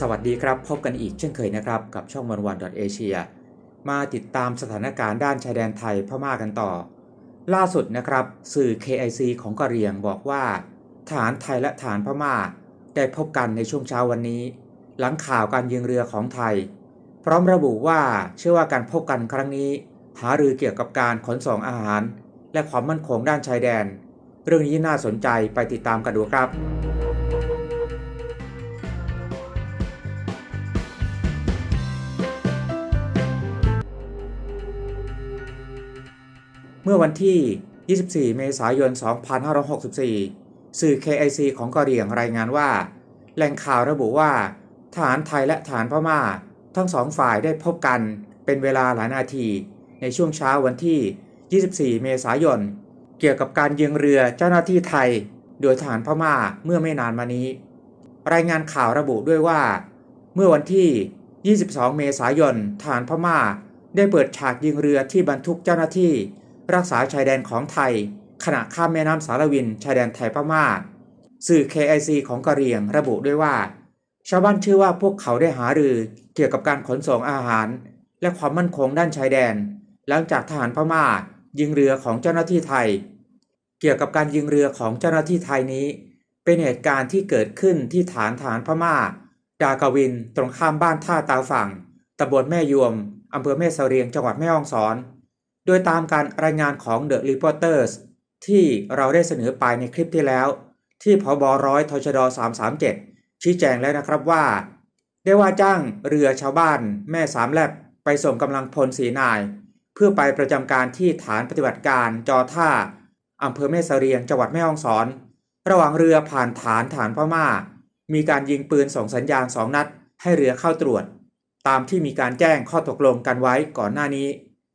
สวัสดีครับ พบกันอีกเช่นเคยนะครับ กับช่องวันวันดอทเอเชียมาติดตามสถานการณ์ด้านชายแดนไทยพม่ากันต่อ ล่าสุดนะครับ สื่อ KIC ของกะเหรียงบอกว่าทหารไทยและทหารพม่า ได้พบกันในช่วงเช้าวันนี้ หลังข่าวการยิงเรือของไทย พร้อมระบุว่าเชื่อว่าการพบกันครั้งนี้ หารือเกี่ยวกับการขนส่งอาหาร และความมั่นคงด้านชายแดน เรื่องนี้น่าสนใจไปติดตามกันดูครับ เมื่อวันที่ 24 เมษายน 2564 สื่อ KIC ของกะเหรี่ยงรายงานว่า แหล่งข่าวระบุว่าทหารไทยและทหารพม่า ทั้งสองฝ่ายได้พบกันเป็นเวลาหลายนาที ในช่วงเช้าวันที่ 24 เมษายน เกี่ยวกับการยิงเรือเจ้าหน้าที่ไทย โดยทหารพม่าเมื่อไม่นานมานี้ รายงานข่าวระบุด้วยว่า เมื่อวันที่ 22 เมษายนทหารพม่า ได้เปิดฉากยิงเรือที่บรรทุกเจ้าหน้าที่ รักษาชายแดนของไทย ขณะข้ามแม่น้ำสารวิน ชายแดนไทยพม่าสื่อ KIC ของกะเหรี่ยงระบุด้วยว่า ชาวบ้านเชื่อว่าพวกเขาได้หารือเกี่ยวกับการขนส่งอาหาร และความมั่นคงด้านชายแดน หลังจากทหารพม่ายิงเรือของเจ้าหน้าที่ไทย เกี่ยวกับการยิงเรือของเจ้าหน้าที่ไทยนี้ เป็นเหตุการณ์ที่เกิดขึ้นที่ฐานทหารพม่า ดากวิน ตรงข้ามบ้านท่าตาฝั่งตำบลแม่ยวมอำเภอแม่เสรียงจังหวัดแม่ฮ่องสอน โดยตามการรายงานของ The Reporters ที่เราได้เสนอไปในคลิปที่แล้ว ที่พบร้อยทชด 337 ชี้แจงแล้วนะครับว่า ได้ว่าจ้างเรือชาวบ้านแม่สามแลบไปส่งกำลังพลสีนาย เพื่อไปประจำการที่ฐานปฏิบัติการจอท่าอำเภอแม่เสรียงจังหวัดแม่ฮ่องสอน ระหว่างเรือผ่านฐานฐานพม่า มีการยิงปืนส่งสัญญาณสองนัด ให้เรือเข้าตรวจ ตามที่มีการแจ้งข้อตกลงกันไว้ก่อนหน้านี้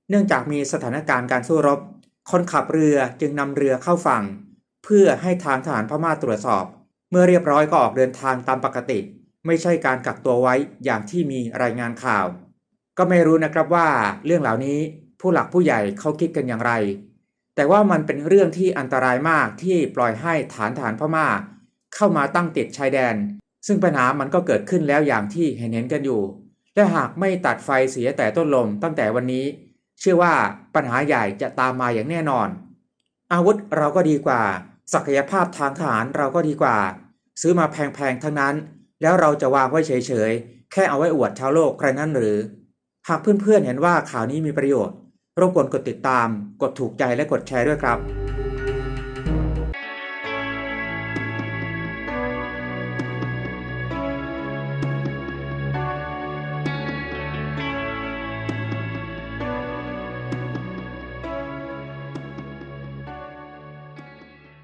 เนื่องจากมีสถานการณ์การสู้รบ คนขับเรือจึงนำเรือเข้าฝั่ง เพื่อให้ทางทหารพม่าตรวจสอบ เมื่อเรียบร้อยก็ออกเดินทางตามปกติ ไม่ใช่การกักตัวไว้อย่างที่มีรายงานข่าว ก็ไม่รู้นะครับว่าเรื่องเหล่านี้ผู้หลักผู้ใหญ่เขาคิดกันอย่างไร แต่ว่ามันเป็นเรื่องที่อันตรายมากที่ปล่อยให้ฐานฐานพม่า เข้ามาตั้งติดชายแดน ซึ่งปัญหามันก็เกิดขึ้นแล้วอย่างที่เห็นเห็นกันอยู่ และหากไม่ตัดไฟเสียแต่ต้นลมตั้งแต่วันนี้ เชื่อว่าปัญหาใหญ่จะตามมาอย่างแน่นอน อาวุธเราก็ดีกว่า ศักยภาพทางทหารเราก็ดีกว่า ซื้อมาแพงๆทั้งนั้น แล้วเราจะวางไว้เฉยๆ แค่เอาไว้อวดชาวโลกใครนั่นหรือ หากเพื่อนๆเห็นว่าข่าวนี้มีประโยชน์รบกวนกดติดตาม กดถูกใจและกดแชร์ด้วยครับ